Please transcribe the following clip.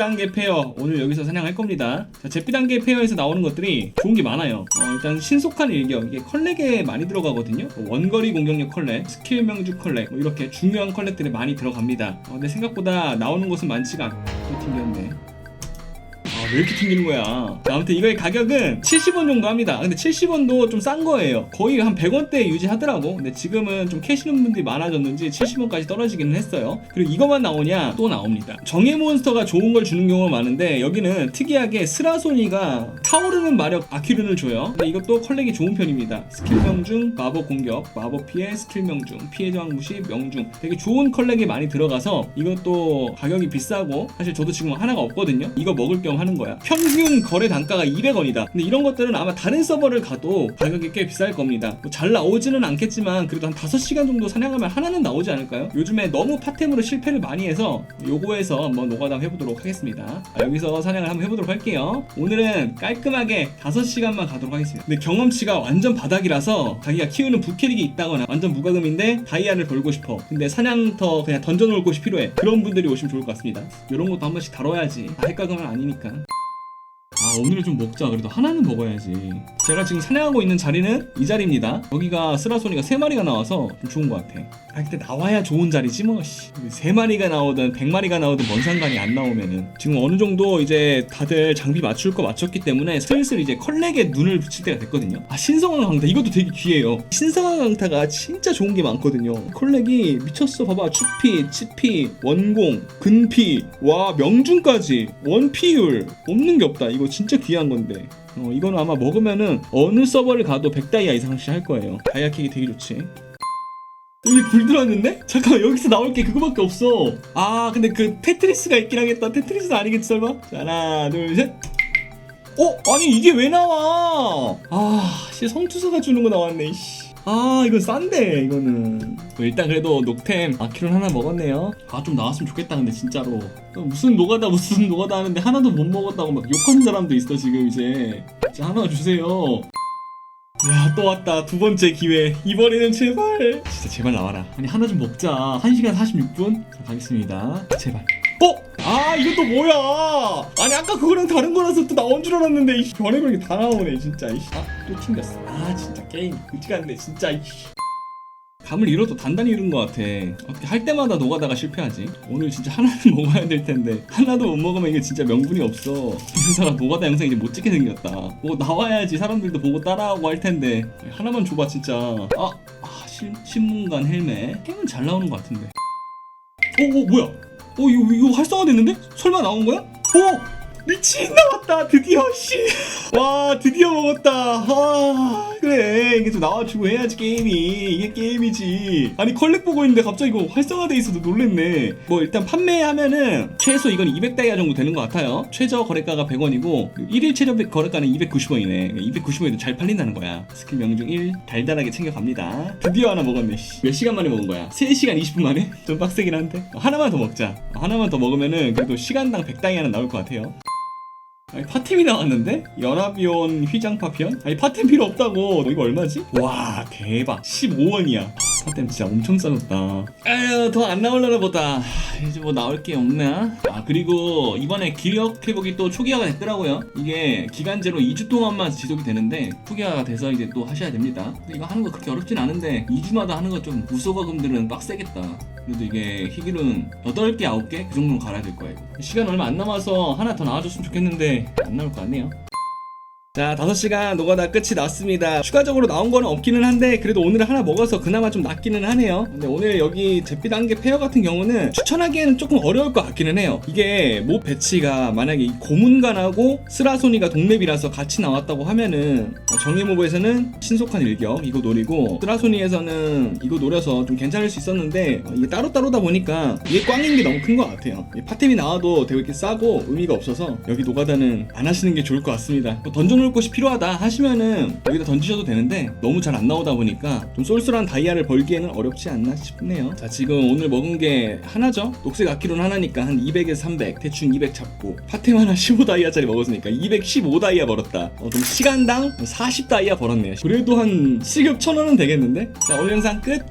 안개 페어 오늘 여기서 사냥할 겁니다. 자, 안개 페어에서 나오는 것들이 좋은 게 많아요. 어, 일단 신속한 일격 이게 컬렉에 많이 들어가거든요. 뭐 원거리 공격력 컬렉, 스킬 명주 컬렉 뭐 이렇게 중요한 컬렉들이 많이 들어갑니다. 어, 근데 생각보다 나오는 곳은 많지가 않고 튕겼네. 아, 왜 이렇게 튕기는 거야? 자, 아무튼 이거의 가격은 70원 정도 합니다. 근데 70원도 좀 싼 거예요. 거의 한 100원대 유지하더라고. 근데 지금은 좀 캐시는 분들이 많아졌는지 70원까지 떨어지기는 했어요. 그리고 이것만 나오냐? 또 나옵니다. 정예 몬스터가 좋은 걸 주는 경우가 많은데 여기는 특이하게 스라소니가 타오르는 마력 아큐른을 줘요. 근데 이것도 컬렉이 좋은 편입니다. 스킬 명중, 마법 공격, 마법 피해, 스킬 명중, 피해 저항 무시, 명중. 되게 좋은 컬렉이 많이 들어가서 이것도 가격이 비싸고 사실 저도 지금 하나가 없거든요. 이거 먹을 겸 하는 거 야. 평균 거래 단가가 200원이다. 근데 이런 것들은 아마 다른 서버를 가도 가격이 꽤 비쌀 겁니다. 뭐 잘 나오지는 않겠지만 그래도 한 5시간 정도 사냥하면 하나는 나오지 않을까요? 요즘에 너무 파템으로 실패를 많이 해서 요거에서 한번 노가담 해보도록 하겠습니다. 자, 여기서 사냥을 한번 해보도록 할게요. 오늘은 깔끔하게 5시간만 가도록 하겠습니다. 근데 경험치가 완전 바닥이라서 자기가 키우는 부캐릭이 있다거나 완전 무과금인데 다이아를 벌고 싶어. 근데 사냥터 그냥 던져놓을 곳이 필요해. 그런 분들이 오시면 좋을 것 같습니다. 이런 것도 한 번씩 다뤄야지. 다 핵가금은 아니니까. 아 오늘은 좀 먹자. 그래도 하나는 먹어야지. 제가 지금 사냥하고 있는 자리는 이 자리입니다. 여기가 스라소니가 3마리가 나와서 좀 좋은 것 같아. 아 근데 나와야 좋은 자리지 뭐 씨. 3마리가 나오든 100마리가 나오든 뭔 상관이 안 나오면은. 지금 어느 정도 이제 다들 장비 맞출 거 맞췄기 때문에 슬슬 이제 컬렉에 눈을 붙일 때가 됐거든요. 아 신성한 강타. 이것도 되게 귀해요. 신성한 강타가 진짜 좋은 게 많거든요. 컬렉이 미쳤어. 봐봐. 추피, 치피, 원공, 근피 와 명중까지. 원피율. 없는 게 없다. 이거 진짜 귀한 건데 어, 이거는 아마 먹으면은 어느 서버를 가도 100다이아 이상씩 할 거예요 다이아 킥이 되게 좋지 여기 불 들어왔는데? 잠깐만 여기서 나올 게 그거밖에 없어 아 근데 그 테트리스가 있긴 하겠다 테트리스는 아니겠지 설마? 자, 하나 둘셋 어? 아니 이게 왜 나와 아 씨 성투사가 주는 거 나왔네 씨. 아 이거 싼데 이거는. 뭐 일단 그래도 녹템 아키론 하나 먹었네요. 아 좀 나왔으면 좋겠다 근데 진짜로. 어, 무슨 노가다 무슨 노가다 하는데 하나도 못 먹었다고 막 욕하는 사람도 있어 지금 이제. 진짜 하나 주세요. 야 또 왔다. 두 번째 기회. 이번에는 제발. 진짜 제발 나와라. 아니 하나 좀 먹자. 1시간 46분? 자, 가겠습니다. 제발 어? 아 이것도 뭐야 아니 아까 그거랑 다른 거라서 또 나온 줄 알았는데 이 별의별 게 다 나오네 진짜 아또 튕겼어 아 진짜 게임 그지 같네 진짜 이씨 감을 잃어도 단단히 잃은 것 같아. 어떻게 할 때마다 노가다가 실패하지? 오늘 진짜 하나는 먹어야 될 텐데 하나도 못 먹으면 이게 진짜 명분이 없어. 이러다가 노가다 영상 이제 못 찍게 생겼다. 뭐 나와야지 사람들도 보고 따라하고 할 텐데 하나만 줘봐 진짜. 아, 아 신, 신문관 헬멧. 헬멧 잘 나오는 것 같은데. 어, 어 뭐야? 어 이거 이거 활성화됐는데? 설마 나온 거야? 어 미친 나왔다 드디어 씨. 와 드디어 먹었다. 아 그래 이게 좀 나와주고 해야지 게임이 이게 게임이지. 아니 컬렉 보고 있는데 갑자기 이거 활성화돼 있어도 놀랬네. 뭐 일단 판매하면은 최소 이건 200다이아 정도 되는 것 같아요. 최저 거래가가 100원이고 1일 최저 거래가는 290원이네. 290원에도 잘 팔린다는 거야. 스킬 명중 1 달달하게 챙겨갑니다. 드디어 하나 먹었네. 씨. 몇 시간 만에 먹은 거야? 3시간 20분 만에? 좀 빡세긴 한데 어, 하나만 더 먹자. 어, 하나만 더 먹으면은 그래도 시간당 100다이아는 나올 것 같아요. 아니 파템이 나왔는데? 연합이온 휘장 파편? 아니 파템 필요 없다고 너 이거 얼마지? 와 대박 15원이야 파템 진짜 엄청 싸졌다. 아유 더 안 나올려나 보다. 하, 이제 뭐 나올 게 없나? 아 그리고 이번에 기력 회복이 또 초기화가 됐더라고요. 이게 기간제로 2주 동안만 지속이 되는데 초기화가 돼서 이제 또 하셔야 됩니다. 근데 이거 하는 거 그렇게 어렵진 않은데 2주마다 하는 거 좀 무소가금들은 빡세겠다. 그래도 이게 희귀는 8개 9개? 그 정도는 갈아야 될 거예요. 시간 얼마 안 남아서 하나 더 나와줬으면 좋겠는데 안 나올 것 같네요 자 5시간 노가다 끝이 났습니다. 추가적으로 나온 거는 없기는 한데 그래도 오늘 하나 먹어서 그나마 좀 낫기는 하네요. 근데 오늘 여기 잿빛 안개 페어 같은 경우는 추천하기에는 조금 어려울 것 같기는 해요. 이게 몹 배치가 만약에 이 고문관하고 스라소니가 동맵이라서 같이 나왔다고 하면은 어, 정예모브에서는 신속한 일격 이거 노리고 스라소니에서는 이거 노려서 좀 괜찮을 수 있었는데 어, 이게 따로따로다 보니까 이게 꽝인 게 너무 큰 것 같아요. 이 파템이 나와도 되게 싸고 의미가 없어서 여기 노가다는 안 하시는 게 좋을 것 같습니다. 뭐 던져 놓을 곳이 필요하다 하시면은 여기다 던지셔도 되는데 너무 잘 안 나오다 보니까 좀 쏠쏠한 다이아를 벌기에는 어렵지 않나 싶네요. 자 지금 오늘 먹은 게 하나죠? 녹색 아키론 하나니까 한 200에서 300 대충 200 잡고 파템 하나 15다이아짜리 먹었으니까 215다이아 벌었다. 어, 좀 시간당 40다이아 벌었네요. 그래도 한 시급 1000원은 되겠는데? 자 오늘 영상 끝